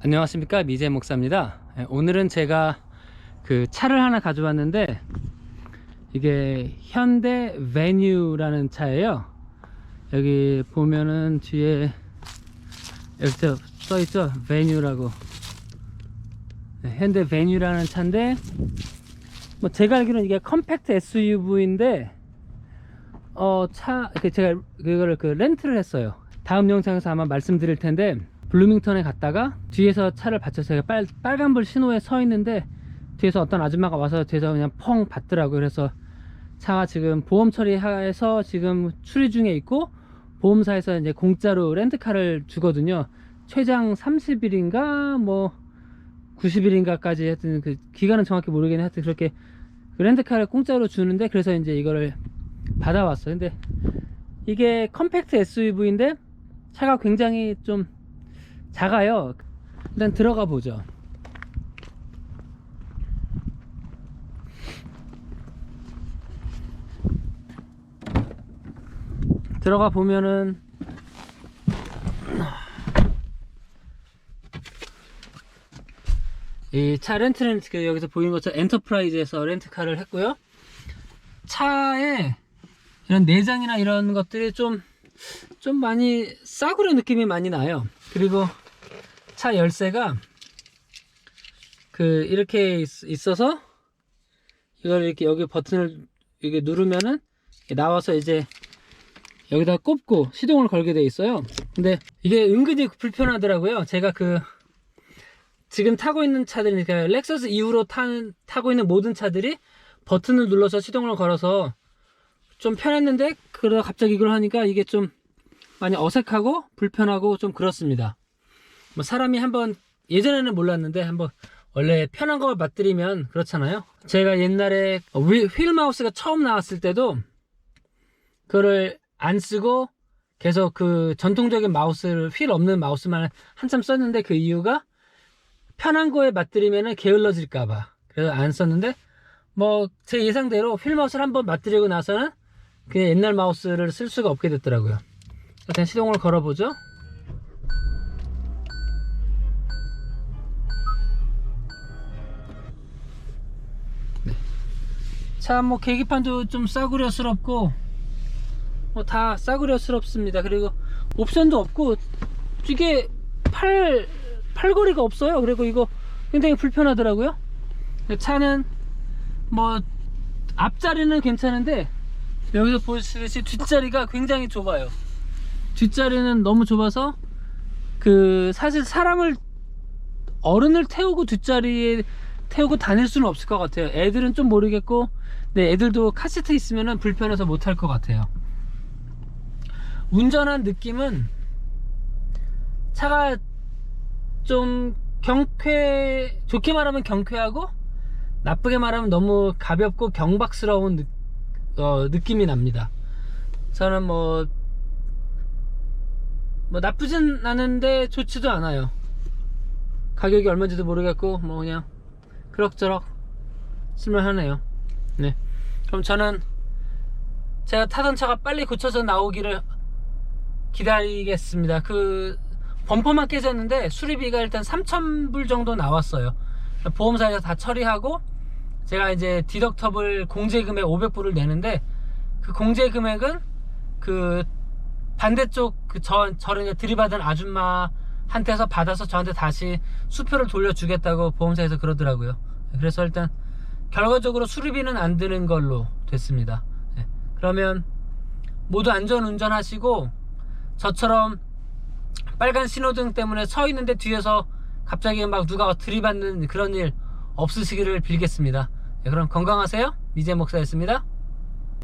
안녕하십니까? 미제 목사입니다. 예, 오늘은 제가 그 차를 하나 가져왔는데 이게 현대 베뉴라는 차예요. 여기 보면은 뒤에 여기 저 써있죠? 베뉴라고. 네, 현대 베뉴라는 차인데 뭐 제가 알기로는 이게 컴팩트 SUV인데 어차 제가 그거를 그 렌트를 했어요. 다음 영상에서 아마 말씀드릴 텐데 블루밍턴에 갔다가 뒤에서 차를 받쳐서 제가 빨, 빨간불 신호에 서 있는데 뒤에서 어떤 아줌마가 와서 뒤에서 그냥 펑 받더라고요. 그래서 차가 지금 보험 처리해서 지금 수리 중에 있고 보험사에서 이제 공짜로 렌트카를 주거든요. 최장 30일인가 뭐 90일인가까지 하여튼 그 기간은 정확히 모르겠는데 하여튼 그렇게 그 렌트카를 공짜로 주는데 그래서 이제 이거를 받아왔어요. 근데 이게 컴팩트 SUV인데 차가 굉장히 좀 작아요. 일단 들어가 보죠. 들어가 보면은 이 차 렌트는 그 여기서 보이는 것처럼 엔터프라이즈에서 렌트카를 했고요. 차에 이런 내장이나 이런 것들이 좀 좀 많이 싸구려 느낌이 많이 나요. 그리고 차 열쇠가 그 이렇게 있- 있어서 이걸 이렇게 여기 버튼을 이게 누르면은 나와서 이제 여기다 꼽고 시동을 걸게 돼 있어요. 근데 이게 은근히 불편하더라고요. 제가 그 지금 타고 있는 차들이 그러니까 렉서스 이후로 타는, 타고 있는 모든 차들이 버튼을 눌러서 시동을 걸어서 좀 편했는데 그러다 갑자기 이걸 하니까 이게 좀 많이 어색하고 불편하고 좀 그렇습니다 뭐 사람이 한번 예전에는 몰랐는데 한번 원래 편한 걸 맛들이면 그렇잖아요. 제가 옛날에 휠, 휠 마우스가 처음 나왔을 때도 그거를 안 쓰고 계속 그 전통적인 마우스를 휠 없는 마우스만 한참 썼는데 그 이유가 편한 거에 맛들이면 게을러질까봐. 그래서 안 썼는데 뭐 제 예상대로 휠 마우스를 한번 맛들이고 나서는 그냥 옛날 마우스를 쓸 수가 없게 됐더라고요. 일단 시동을 걸어보죠 차뭐 계기판도 좀 싸구려스럽고 뭐 다 싸구려스럽습니다. 그리고 옵션도 없고 이게 팔 팔걸이가 없어요. 그리고 이거 굉장히 불편하더라고요. 차는 뭐 앞자리는 괜찮은데 여기서 보시듯이 뒷자리가 굉장히 좁아요. 뒷자리는 너무 좁아서 그 사실 사람을 어른을 태우고 뒷자리에 태우고 다닐 수는 없을 것 같아요. 애들은 좀 모르겠고 근데 애들도 카시트 있으면 불편해서 못할 것 같아요. 운전한 느낌은 차가 좀 경쾌 좋게 말하면 경쾌하고 나쁘게 말하면 너무 가볍고 경박스러운 느, 어, 느낌이 납니다. 저는 뭐, 뭐 나쁘진 않은데 좋지도 않아요. 가격이 얼마인지도 모르겠고 뭐 그냥 그럭저럭 쓸만하네요. 네. 그럼 저는 제가 타던 차가 빨리 고쳐서 나오기를 기다리겠습니다. 그 범퍼만 깨졌는데 수리비가 일단 3,000불 정도 나왔어요. 보험사에서 다 처리하고 제가 이제 디덕터블 공제 금액 500불을 내는데 그 공제 금액은 그 반대쪽 그 저, 저를 들이받은 아줌마한테서 받아서 저한테 다시 수표를 돌려주겠다고 보험사에서 그러더라고요 그래서 일단 결과적으로 수리비는 안 드는 걸로 됐습니다. 네. 그러면 모두 안전 운전하시고 저처럼 빨간 신호등 때문에 서 있는데 뒤에서 갑자기 막 누가 들이받는 그런 일 없으시기를 빌겠습니다. 네, 그럼 건강하세요? 미제 목사였습니다